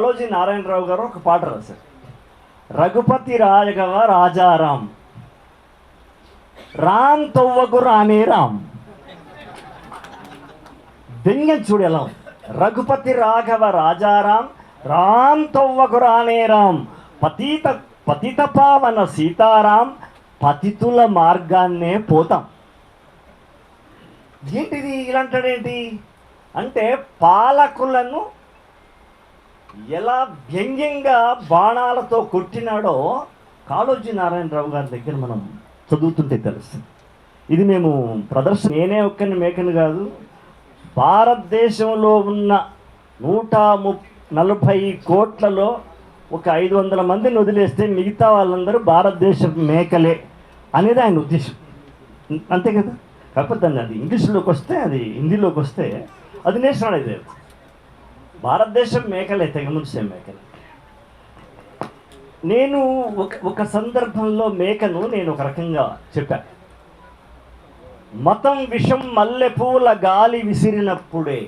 కాళోజీ నారాయణరావు గారు ఒక పాట రాశారు. రఘుపతి రాజగవ రాజారాం. రామ్ తవ్వకు రామే రామ్. వ్యంగ్యం చూడు ఎలా రఘుపతి రాఘవ రాజారాం రామ్ తవ్వకు రానే రామ్. పతిత పతిత పావన సీతారాం పతితుల మార్గాన్నే పోతాం. ఏంటిది ఇలాంటాడేంటి? అంటే పాలకులను ఎలా వ్యంగ్యంగా బాణాలతో కొట్టినాడో కాళోజీ నారాయణరావు గారి దగ్గర మనం చదువుతుంటే తెలుస్తుంది. ఇది మేము ప్రదర్శన నేనే ఒక్కని మేకను కాదు భారతదేశంలో ఉన్న నూట ము నలభై కోట్లలో ఒక ఐదు వందల మందిని వదిలేస్తే మిగతా వాళ్ళందరూ భారతదేశ మేకలే అనేది ఆయన ఉద్దేశం. అంతే కదా? కాకపోతే అది ఇంగ్లీష్లోకి వస్తే అది హిందీలోకి వస్తే అది నేషనల్ భారతదేశం మేకలే తెగముడిసే మేకలు. నేను ఒక ఒక సందర్భంలో మేకను నేను ఒక రకంగా చెప్పాను మతం విషం మల్లెపూల గాలి విసిరినప్పుడే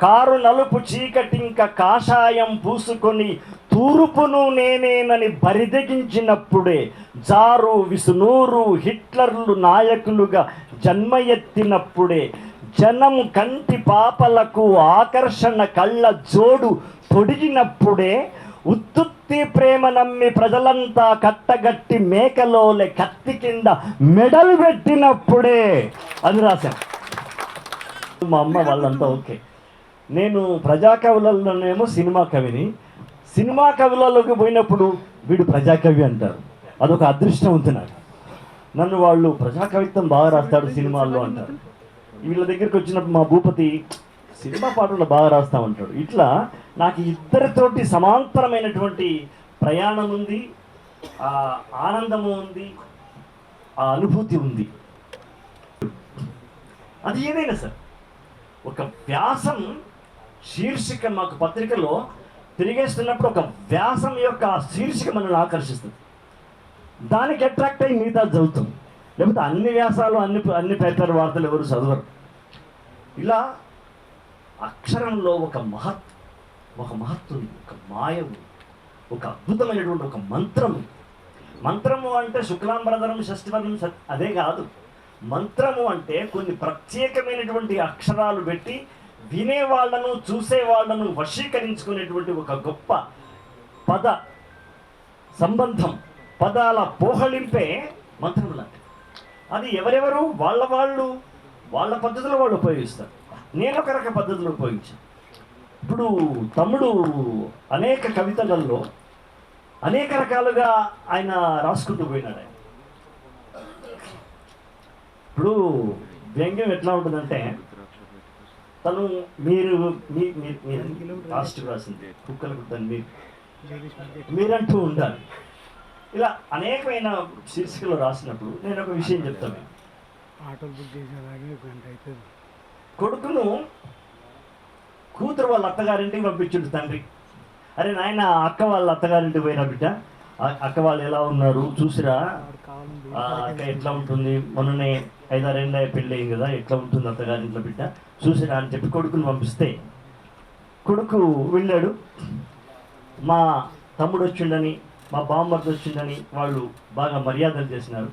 కారు నలుపు చీకటింక కాషాయం పూసుకొని తూర్పును నేనేనని బరిదగించినప్పుడే జారు విసునూరు హిట్లర్లు నాయకులుగా జన్మ ఎత్తినప్పుడే జనం కంటి పాపలకు ఆకర్షణ కళ్ళ జోడు తొడిగినప్పుడే ఉత్తుత్తి ప్రేమ నమ్మి ప్రజలంతా కట్టగట్టి మేకలోలే కత్తి కింద మెడలు పెట్టినప్పుడే అని రాశాను మా అమ్మ వాళ్ళంతా ఓకే. నేను ప్రజా కవులలోనేమో సినిమా కవిని. సినిమా కవులలోకి పోయినప్పుడు వీడు ప్రజాకవి అంటారు. అదొక అదృష్టం ఉంది నాకు నన్ను వాళ్ళు ప్రజా కవిత్వం బాగా రాస్తాడు సినిమాల్లో అంటారు. వీళ్ళ దగ్గరికి వచ్చినప్పుడు మా భూపతి సినిమా పాటలు బాగా రాస్తా ఉంటాడు. ఇట్లా నాకు ఇద్దరితోటి సమాంతరమైనటువంటి ప్రయాణం ఉంది ఆ ఆనందము ఉంది ఆ అనుభూతి ఉంది. అది ఏదైనా సార్. ఒక వ్యాసం శీర్షిక మాకు పత్రికలో తిరిగేస్తున్నప్పుడు ఒక వ్యాసం యొక్క శీర్షిక మనల్ని ఆకర్షిస్తుంది. దానికి అట్రాక్ట్ అయ్యి మిగతా చదువుతాం. లేకపోతే అన్ని వ్యాసాలు అన్ని అన్ని పేపర్ వార్తలు ఎవరు చదవరు. ఇలా అక్షరంలో ఒక మహత్ ఒక మహత్తు ఒక మాయ ఒక అద్భుతమైనటువంటి ఒక మంత్రం మంత్రము అంటే శుక్లాంబరధరం షష్ఠివర్ణం అదే కాదు. మంత్రము అంటే కొన్ని ప్రత్యేకమైనటువంటి అక్షరాలు పెట్టి వినే వాళ్ళను చూసే వశీకరించుకునేటువంటి ఒక గొప్ప పద సంబంధం. పదాల పోహళింపే మంత్రములు లాంటిది. అది ఎవరెవరు? వాళ్ళ వాళ్ళు. వాళ్ళ పద్ధతిలో వాళ్ళు ఉపయోగిస్తారు. నేను ఒక రక పద్ధతిలో ఉపయోగించాను. ఇప్పుడు తమ్ముడు అనేక కవితలలో అనేక రకాలుగా ఆయన రాసుకుంటూ పోయినాడు ఆయన. ఇప్పుడు వ్యంగ్యం ఎట్లా ఉంటుందంటే తను మీరు మీ మీ- లాస్ట్ రాసింది కుక్కలు కుట్టని మీరు మీరంటూ ఉండాలి. ఇలా అనేకమైన శీర్షికలు రాసినప్పుడు నేను ఒక విషయం చెప్తాను. ఆటోలు బుక్ చేసేలాగే గంట అవుతుంది కొడుకును కూతురు వాళ్ళ అత్తగారింటికి పంపించుండు తండ్రి. అరే నాయన అక్క వాళ్ళ అత్తగారింటికి పోయినా బిడ్డ? అక్క వాళ్ళు ఎలా ఉన్నారు? చూసిరా? అక్క ఎట్లా ఉంటుంది? మొన్ననే ఐదారేళ్ళ పెళ్ళి అయింది కదా ఎట్లా ఉంటుంది అత్తగారింట్లో బిడ్డ? చూసిరా అని చెప్పి కొడుకుని పంపిస్తే. కొడుకు వెళ్ళాడు. మా తమ్ముడు వచ్చిండని మా బామ్మర్ది వచ్చిండని వాళ్ళు బాగా మర్యాదలు చేసినారు.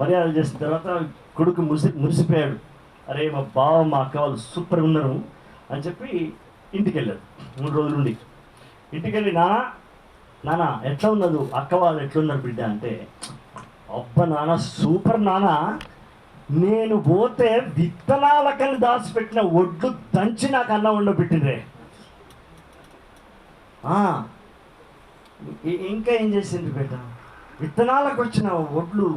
మర్యాదలు చేసిన తర్వాత కొడుకు మురిసి మురిసిపోయాడు. అరే మా బావ మా అక్క వాళ్ళు సూపర్ ఉన్నారు అని చెప్పి ఇంటికి వెళ్ళాడు మూడు రోజుల నుండి ఇంటికి వెళ్ళి నానా నానా ఎట్లా ఉన్నది అక్క వాళ్ళు ఎట్లున్నారు బిడ్డ? అంటే అబ్బ నాన్న సూపర్ నాన్న నేను పోతే విత్తనాలకని దాచిపెట్టిన ఒడ్లు దంచి నాకు అన్నం ఉండబెట్టిండ్రే ఇంకా ఏం చేసింది బిడ్డ? విత్తనాలకు వచ్చిన ఒడ్లు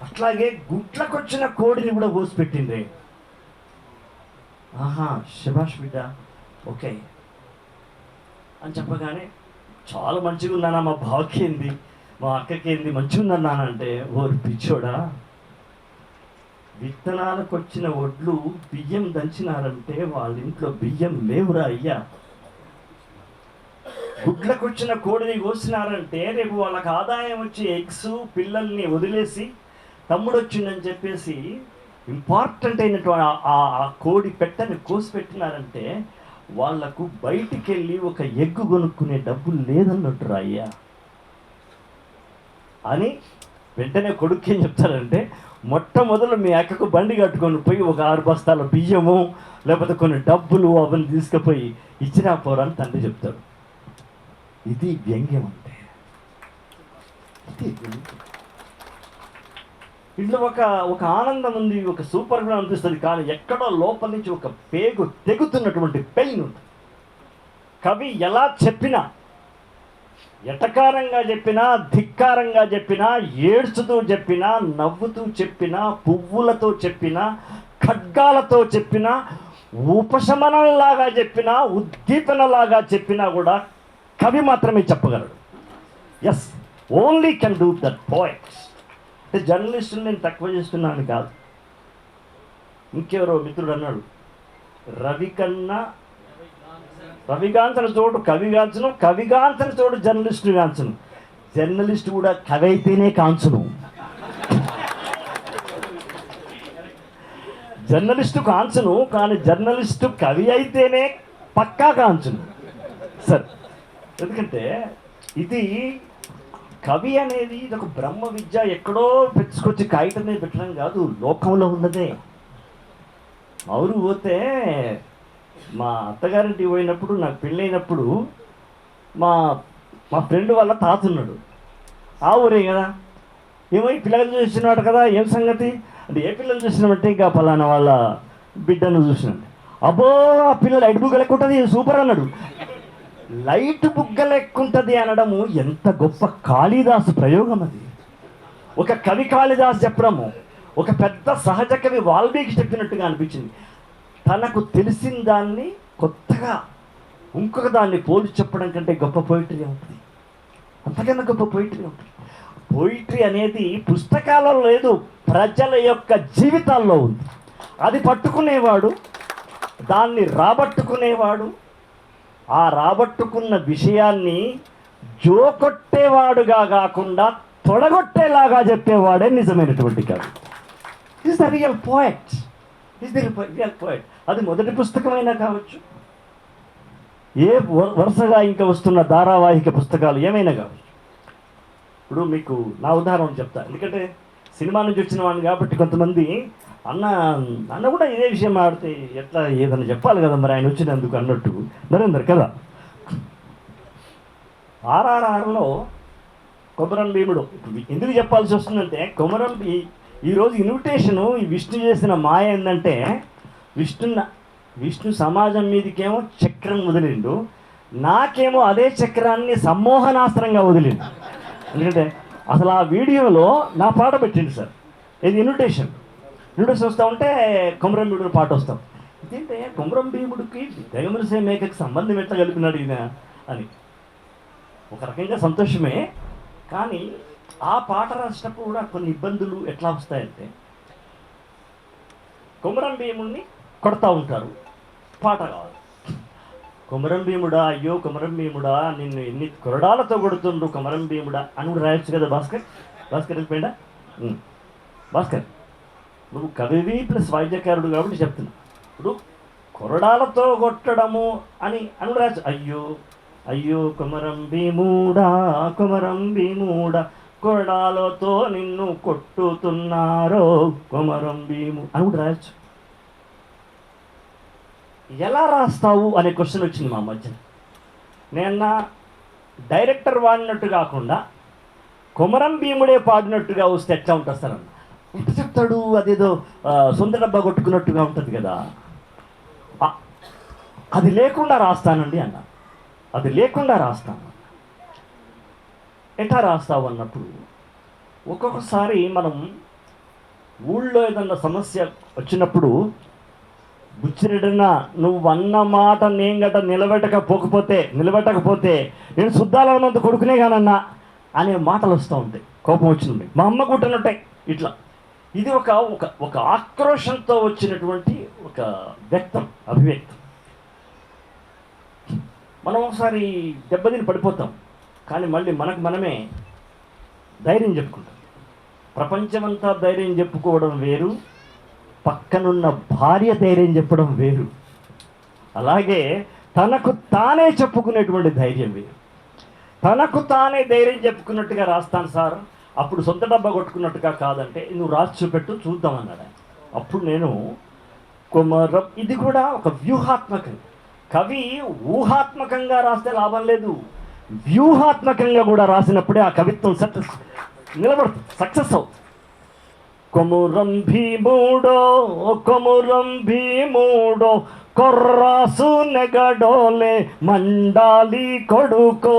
అట్లాగే గుట్లకు వచ్చిన కోడిని కూడా కోసి ఆహా శభాష్ బిడ్డ. ఓకే. అని చెప్పగానే చాలా మంచిగా ఉన్నానా మా బావకి ఏంది మా అక్కకి ఏంది మంచిగా ఉన్నానంటే ఓరు పిచ్చోడా విత్తనాలకు వచ్చిన ఒడ్లు బియ్యం దంచినారంటే వాళ్ళ ఇంట్లో బియ్యం లేవురా అయ్యా. గుడ్లకు వచ్చిన కోడిని కోసినారంటే రేపు వాళ్ళకి ఆదాయం వచ్చి ఎగ్స్ పిల్లల్ని వదిలేసి తమ్ముడు వచ్చిందని చెప్పేసి ఇంపార్టెంట్ అయినటువంటి ఆ- ఆ- కోడి పెట్టని కోసి పెట్టినారంటే వాళ్ళకు బయటికి వెళ్ళి ఒక ఎగ్గు కొనుక్కునే డబ్బు లేదన్నట్టు అయ్యా అని వెంటనే కొడుకు ఏం చెప్తారంటే మొట్టమొదలు మీ అక్కకు బండి కట్టుకొని పోయి ఒక ఆరు బస్తాల బియ్యము లేకపోతే కొన్ని డబ్బులు అవన్నీ తీసుకుపోయి ఇచ్చినా పోరని తండ్రి చెప్తాడు. ఇది వ్యంగ్యం అంటే. ఇది వ్యంగ్యం. ఇందులో ఒక ఒక ఆనందం ఉంది ఒక సూపర్గా అనిపిస్తుంది. కానీ ఎక్కడో లోపల నుంచి ఒక పేగు తెగుతున్నటువంటి పెయిన్ ఉంది. కవి ఎలా చెప్పినా ఎటకారంగా చెప్పినా ధిక్కారంగా చెప్పినా ఏడ్చుతూ చెప్పినా నవ్వుతూ చెప్పినా పువ్వులతో చెప్పినా ఖడ్గాలతో చెప్పినా ఉపశమనంలాగా చెప్పినా ఉద్దీపనలాగా చెప్పినా కూడా కవి మాత్రమే చెప్పగలడు. Yes only can do that points అంటే జర్నలిస్టులు నేను తక్కువ చేస్తున్నాను కాదు. ఇంకెవరో మిత్రుడు అన్నాడు. రవి కన్నా రవిగాంచన చోటు కవిగాంచను కవిగాంచన చోటు జర్నలిస్టు కాంచను జర్నలిస్ట్ కూడా కవి అయితేనే కాంచును. జర్నలిస్టు కాంచును కానీ జర్నలిస్టు కవి అయితేనే పక్కా కాంచును సరే ఎందుకంటే ఇది కవి అనేది ఇది ఒక బ్రహ్మ విద్య ఎక్కడో పెంచుకొచ్చి కాగితం మీద పెట్టడం కాదు లోకంలో ఉన్నదే. అవును పోతే మా అత్తగారింటి పోయినప్పుడు నాకు పెళ్ళైనప్పుడు మా మా ఫ్రెండ్ వాళ్ళ తాత ఉన్నాడు ఆ ఊరే కదా. ఏమో ఈ పిల్లలు చూసినాడు కదా ఏం సంగతి? అంటే ఏ పిల్లలు చూసినామంటే ఇంకా ఫలానా వాళ్ళ బిడ్డను చూసినాడు. అబ్బో ఆ పిల్లలు లైట్ బుగ్గ ఉంటుంది సూపర్ అన్నాడు. లైట్ బుగ్గ లెక్కుంటుంది అనడము ఎంత గొప్ప కాళిదాసు ప్రయోగం అది. ఒక కవి కాళిదాస్ చెప్పడము ఒక పెద్ద సహజ కవి వాల్మీకి చెప్పినట్టుగా అనిపించింది. తనకు తెలిసిన దాన్ని కొత్తగా ఇంకొక దాన్ని పోల్చి చెప్పడం కంటే గొప్ప పోయిటరీ ఉంటుంది అంతకన్నా గొప్ప పోయిటరీ ఉంటుంది పోయిటరీ అనేది పుస్తకాలలో లేదు ప్రజల యొక్క జీవితాల్లో ఉంది. అది పట్టుకునేవాడు దాన్ని రాబట్టుకునేవాడు ఆ రాబట్టుకున్న విషయాన్ని జోకొట్టేవాడుగా కాకుండా తొడగొట్టేలాగా చెప్పేవాడే నిజమైనటువంటి కవి. Is the real poet is the real poet అది మొదటి పుస్తకమైనా కావచ్చు. ఏ వరుసగా ఇంకా వస్తున్న ధారావాహిక పుస్తకాలు ఏమైనా కావచ్చు. ఇప్పుడు మీకు నా ఉదాహరణ చెప్తా. ఎందుకంటే సినిమా నుంచి వచ్చిన వాడిని కాబట్టి కొంతమంది అన్న అన్న కూడా ఇదే విషయం ఆడితే ఎట్లా ఏదైనా చెప్పాలి కదా మరి ఆయన వచ్చినందుకు అన్నట్టు. నరేందర్ కదా? ఆర్ఆర్ఆర్లో కొమరం భీముడు ఎందుకు చెప్పాల్సి వస్తుందంటే కొమరం భీ- ఈరోజు ఇన్విటేషను ఈ విష్ణు చేసిన మాయ ఏంటంటే విష్ణు విష్ణు సమాజం మీదకేమో చక్రం వదిలిండు నాకేమో అదే చక్రాన్ని సమ్మోహనాస్త్రంగా వదిలిండు. ఎందుకంటే అసలు ఆ వీడియోలో నా పాట పెట్టిండు సార్. ఇది ఇన్విటేషన్. ఇన్విటేషన్ వస్తూ ఉంటే కుమరం భీముడు పాట వస్తాం. ఇదేంటే కొమరం భీముడికి దగమరిసే మేకకి సంబంధం ఎట్లా కలిపినాడు ఈయన అని. ఒక రకంగా సంతోషమే కానీ ఆ పాట రాసినప్పుడు కూడా కొన్ని ఇబ్బందులు ఎట్లా వస్తాయంటే కొమరం భీముడిని కొడతా ఉంటారు. పాట కావాలి కుమరం భీముడా అయ్యో కుమరం భీముడా నిన్ను ఎన్ని కొరడాలతో కొడుతుండ్రు కొమరం భీముడా అని కూడా రాయొచ్చు కదా భాస్కర్? భాస్కర్ వెళ్ళిపోయిందా భాస్కర్. నువ్వు కవివి ప్లస్ వాయిద్యకారుడు కాబట్టి చెప్తున్నా. ఇప్పుడు కొరడాలతో కొట్టడము అని అనురాజు అయ్యో అయ్యో కుమరం భీముడా కుమరం భీముడా కొరడాలతో నిన్ను కొట్టుతున్నారో కొమరం భీము అని కూడా రాయొచ్చు ఎలా రాస్తావు అనే క్వశ్చన్ వచ్చింది మా మధ్యన. నేను డైరెక్టర్ వాడినట్టు కాకుండా కొమరం భీముడే పాడినట్టుగా వస్తే ఎట్లా ఉంటుంది సార్ అన్న? ఎట్లా చెప్తాడు? అదేదో ఆ, కొట్టుకున్నట్టుగా ఉంటుంది కదా. అది లేకుండా రాస్తానండి అన్న. అది లేకుండా రాస్తాను. ఎట్లా రాస్తావు అన్నప్పుడు? ఒక్కొక్కసారి మనం ఊళ్ళో ఏదన్నా సమస్య వచ్చినప్పుడు బుచ్చిరెడ్డిన నువ్వు అన్న మాట నేను గట నిలబెట్టకపోకపోతే నిలబెట్టకపోతే నేను శుద్ధాలన్నంత కొడుకునే కానన్నా అనే మాటలు వస్తూ ఉంటాయి. కోపం వచ్చింది. మా అమ్మ కుట్టనుంటాయి ఇట్లా. ఇది ఒక ఒక ఒక ఆక్రోషంతో వచ్చినటువంటి ఒక వ్యక్తం అభివ్యక్తం. మనం ఒకసారి దెబ్బతిని పడిపోతాం కానీ మళ్ళీ మనకు మనమే ధైర్యం చెప్పుకుంటాం. ప్రపంచమంతా ధైర్యం చెప్పుకోవడం వేరు పక్కనున్న భార్య ధైర్యం చెప్పడం వేరు. అలాగే తనకు తానే చెప్పుకునేటువంటి ధైర్యం వేరు. తనకు తానే ధైర్యం చెప్పుకున్నట్టుగా రాస్తాను సార్ అప్పుడు సొంత డబ్బా కొట్టుకున్నట్టుగా కాదంటే నువ్వు రాసి చూపెట్టు చూద్దామన్నాడు ఆయన. అప్పుడు నేను కుమరం ఇది కూడా ఒక వ్యూహాత్మకం. కవి ఊహాత్మకంగా రాస్తే లాభం లేదు. వ్యూహాత్మకంగా కూడా రాసినప్పుడే ఆ కవిత్వం సక్సెస్ నిలబడుతుంది సక్సెస్ అవుతుంది. కొమురం భీముడో కొమురం భీముడో కొర్రాసు నెగడోలే మండాలి కొడుకో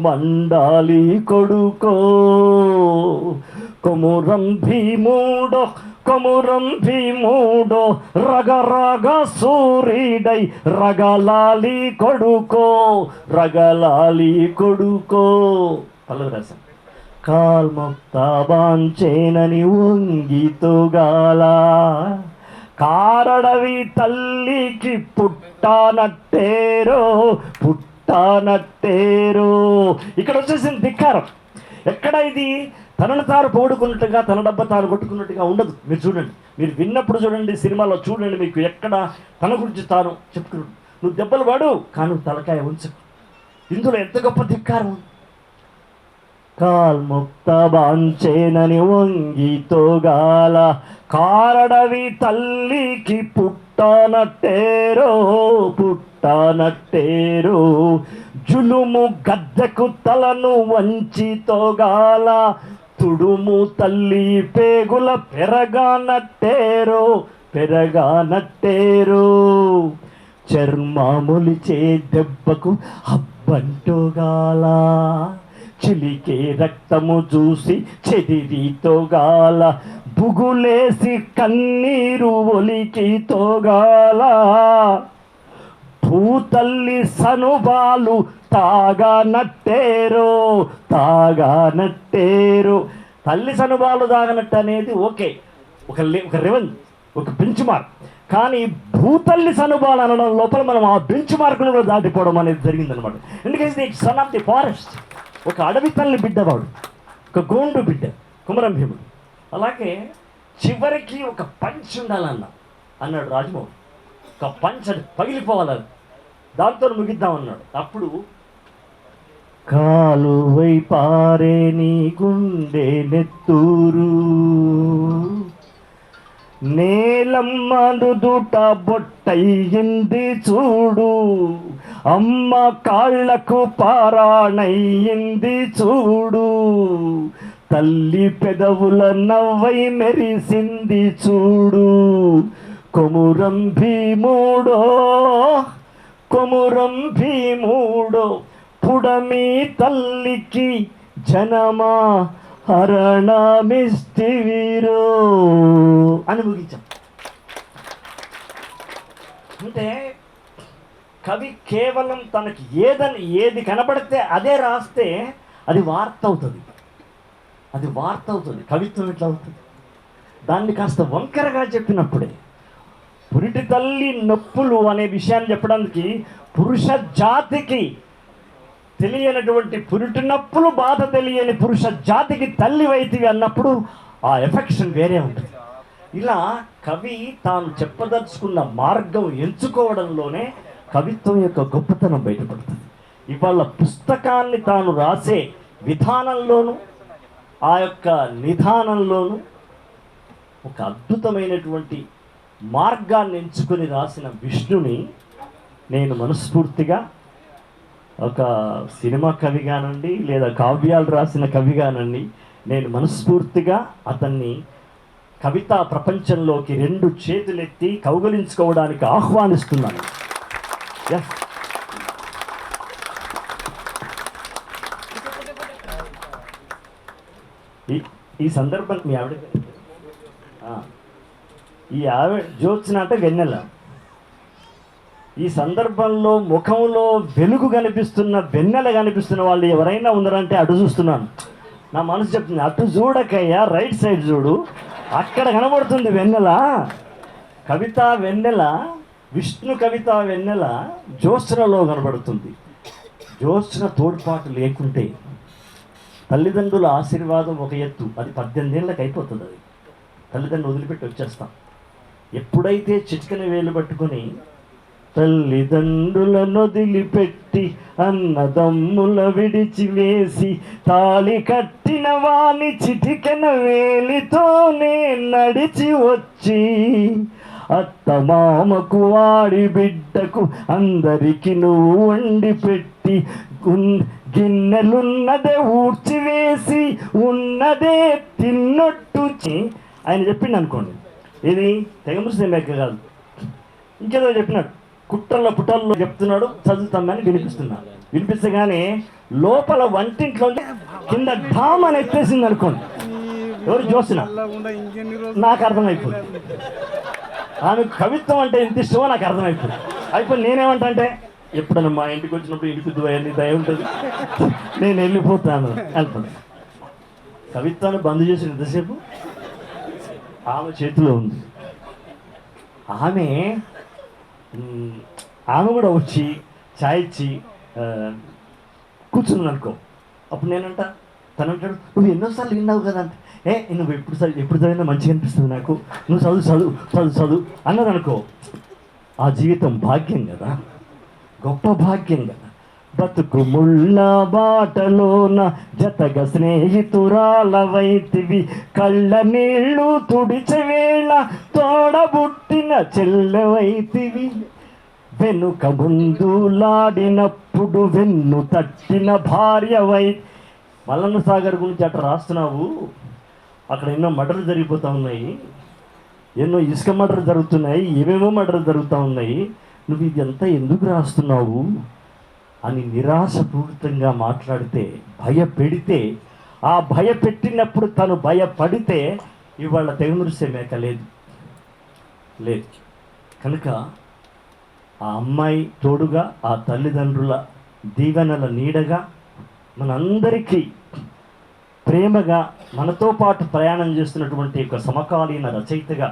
మండాలి కొడుకో. కొమురం భీముడో కొమురం భీముడో రగరగ సూర్యుడై రగలాలి కొడుకో రగలాలి కొడుకో. పలు రసం కాల్మొక్తాబాంచేనని వంగితుగాల. కారడవి తల్లికి పుట్టానట్టేరో పుట్టానట్టేరో. ఇక్కడ వచ్చేసింది ధిక్కారం. ఎక్కడ ఇది? తనను తాను పోడుకున్నట్టుగా తన డబ్బ తాను కొట్టుకున్నట్టుగా ఉండదు. మీరు చూడండి. మీరు విన్నప్పుడు చూడండి సినిమాలో చూడండి మీకు ఎక్కడ తన గురించి తాను చెప్పుకున్నాడు. నువ్వు దెబ్బలు వాడు కానీ తలకాయ ఉంచు ఇందులో ఎంత గొప్ప ధిక్కారం ఉంది. కాల్ముక్త బాంచేనని వంగితోగాల కారడవి తల్లికి పుట్టనట్టేరో పుట్టానట్టేరో. జులుము గద్దెకు తలను వంచితోగాల తుడుము తల్లి పేగుల పెరగానట్టేరో పెరగానట్టేరో. చర్మాములిచే దెబ్బకు అబ్బంటోగాలా చిలికే రక్తము చూసి చెదిరితోగాల బుగులేసి కన్నీరు ఒలికి తోగాల. భూతల్లి సనుబాలు తాగా నట్టేరో తాగా నట్టేరో. తల్లి సనుబాలు తాగనట్టు అనేది ఓకే ఒక ఒక రెవెన్ ఒక బెంచ్ మార్క్ కానీ భూతల్లి సనుబాలు అనడం లోపల మనం ఆ బెంచ్ మార్క్ను కూడా దాటిపోవడం అనేది జరిగిందనమాట ఎందుకంటే సన్ ఆఫ్ ది ఫారెస్ట్ ఒక అడవి తల్లి బిడ్డవాడు ఒక గోండు బిడ్డ కుమరం భీముడు అలాగే చివరికి ఒక పంచ్ ఉండాలన్న అన్నాడు రాజమౌళి. ఒక పంచ్ అది పగిలిపోవాలని దాంతో ముగిద్దామన్నాడు అప్పుడు కాలువై పారే నీ గుండె నెత్తూరు. నేలమ్మ దుట బొట్టయింది చూడు. అమ్మ కాళ్ళకు పారాణయింది చూడు. తల్లి పెదవుల నవ్వై మెరిసింది చూడు. కొమురం భీముడో కొమురం భీముడో పుడమి తల్లికి జనమా హరణమిస్తివీరో అని ముగించాం. అంటే కవి కేవలం తనకి ఏదని ఏది కనబడితే అదే రాస్తే అది వార్త అవుతుంది. అది వార్త అవుతుంది. కవిత్వం ఎట్లా అవుతుంది? దాన్ని కాస్త వంకరగా చెప్పినప్పుడే పురిటి తల్లి నొప్పులు అనే విషయాన్ని చెప్పడానికి పురుష జాతికి తెలియనటువంటి పురిటి నొప్పులు బాధ తెలియని పురుష జాతికి తల్లి వైతివి అన్నప్పుడు ఆ ఎఫెక్షన్ వేరే ఉంటుంది. ఇలా కవి తాను చెప్పదలుచుకున్న మార్గం ఎంచుకోవడంలోనే కవిత్వం యొక్క గొప్పతనం బయటపడుతుంది. ఇవాళ పుస్తకాన్ని తాను రాసే విధానంలోనూ ఆ యొక్క నిధానంలోనూ ఒక అద్భుతమైనటువంటి మార్గాన్ని ఎంచుకొని రాసిన విష్ణుని నేను మనస్ఫూర్తిగా ఒక సినిమా కవిగానండి లేదా కావ్యాలు రాసిన కవి కానండి నేను మనస్ఫూర్తిగా అతన్ని కవితా ప్రపంచంలోకి రెండు చేతులెత్తి కౌగలించుకోవడానికి ఆహ్వానిస్తున్నాను. Yes. ఈ ఈ సందర్భం మీ ఆవిడ ఈ ఆవిడ జ్యోత్స్న అంటే వెన్నెల. ఈ సందర్భంలో ముఖంలో వెలుగు కనిపిస్తున్న వెన్నెల కనిపిస్తున్న వాళ్ళు ఎవరైనా ఉన్నారంటే అటు చూస్తున్నాను. నా మనసు చెప్తుంది అటు చూడకయ్యా రైట్ సైడ్ చూడు. అక్కడ కనబడుతుంది వెన్నెల. కవిత వెన్నెల. విష్ణు కవిత వెన్నెల జ్యోత్స్నలో కనబడుతుంది. జ్యోత్స్న తోడ్పాటు లేకుంటే తల్లిదండ్రుల ఆశీర్వాదం ఒక ఎత్తు. అది పద్దెనిమిది ఏళ్ళకి అయిపోతుంది అది. తల్లిదండ్రులు వదిలిపెట్టి వచ్చేస్తాం. ఎప్పుడైతే చిటికని వేలు పట్టుకొని తల్లిదండ్రుల నొదిలిపెట్టి అన్నదమ్ముల విడిచి వేసి తాళి కట్టిన వాణి చిటికెన వేలితోనే నడిచి వచ్చి అత్తమామకు వాడి బిడ్డకు అందరికి నువ్వు వండి పెట్టి గున్- గిన్నెలున్నదే ఊడ్చివేసి ఉన్నదే తిన్నట్టు ఆయన చెప్పిండు అనుకోండి. ఇది తెగ ముస్లిం లెక్క కాదు. ఇంకేదో చెప్పినాడు. కుట్రల పుటల్లో చెప్తున్నాడు చదువుతామని వినిపిస్తున్నాడు. వినిపిస్తగానే లోపల వంటింట్లో కింద ఢామ్ అని ఎత్తేసింది అనుకోండి. ఎవరు చూసిన? నాకు అర్థమైపోయింది. ఆమె కవిత్వం అంటే ఎంత ఇష్టమో నాకు అర్థమైపోయింది. అయిపోయి నేనేమంటా అంటే ఎప్పుడైనా మా ఇంటికి వచ్చినప్పుడు ఇంటికి దయ దయ ఉంటుంది. నేను వెళ్ళిపోతాను. వెళ్తాను. కవిత్వాన్ని బంద్ చేసిన ఎంతసేపు? ఆమె చేతిలో ఉంది. ఆమె ఆమె కూడా వచ్చి ఛాయ్ ఇచ్చి కూర్చున్నాను అనుకో అప్పుడు నేనంట తను నువ్వు ఎన్నోసార్లు విన్నావు కదా అంటే ఏ నువ్వు ఎప్పుడు చదివి ఎప్పుడు చదివినా మంచిగా అనిపిస్తుంది నాకు. నువ్వు చదువు చదువు చదువు చదువు. అన్నది అనుకో ఆ జీవితం భాగ్యం కదా. గొప్ప భాగ్యం కదా. బతుకు ముళ్ళ బాటలోన జతగ స్నేహితురాల వైతివి కళ్ళ నీళ్ళు తుడిచవేళ తోడబుట్టిన చెల్లెవైతివి వెనుక ముందులాడినప్పుడు వెన్ను తట్టిన భార్య వై మల్లన్న సాగర్ గురించి అట్లా రాస్తున్నావు? అక్కడ ఎన్నో మర్డర్లు జరిగిపోతూ ఉన్నాయి. ఎన్నో ఇసుక మర్డర్లు జరుగుతున్నాయి. ఏమేమో మర్డర్లు జరుగుతూ ఉన్నాయి. నువ్వు ఇదంతా ఎందుకు రాస్తున్నావు? అని నిరాశపూరితంగా మాట్లాడితే భయపెడితే ఆ భయపెట్టినప్పుడు తను భయపడితే ఇవాళ తెగమురిసే మేక లేదు. లేదు. కనుక ఆ అమ్మాయి తోడుగా ఆ తల్లిదండ్రుల దీవెనల నీడగా మనందరికీ ప్రేమగా మనతో పాటు ప్రయాణం చేస్తున్నటువంటి ఒక సమకాలీన రచయితగా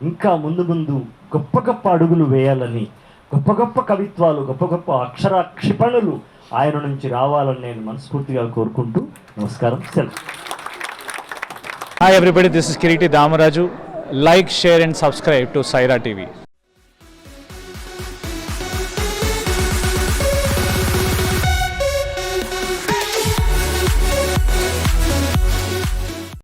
ఇంకా ముందు ముందు గొప్ప గొప్ప అడుగులు వేయాలని గొప్ప గొప్ప కవిత్వాలు గొప్ప గొప్ప అక్షర క్షిపణులు ఆయన నుంచి రావాలని నేను మనస్ఫూర్తిగా కోరుకుంటూ నమస్కారం. సెలవు. Hi everybody this is Kiriti Damaraju like share and subscribe to Saira TV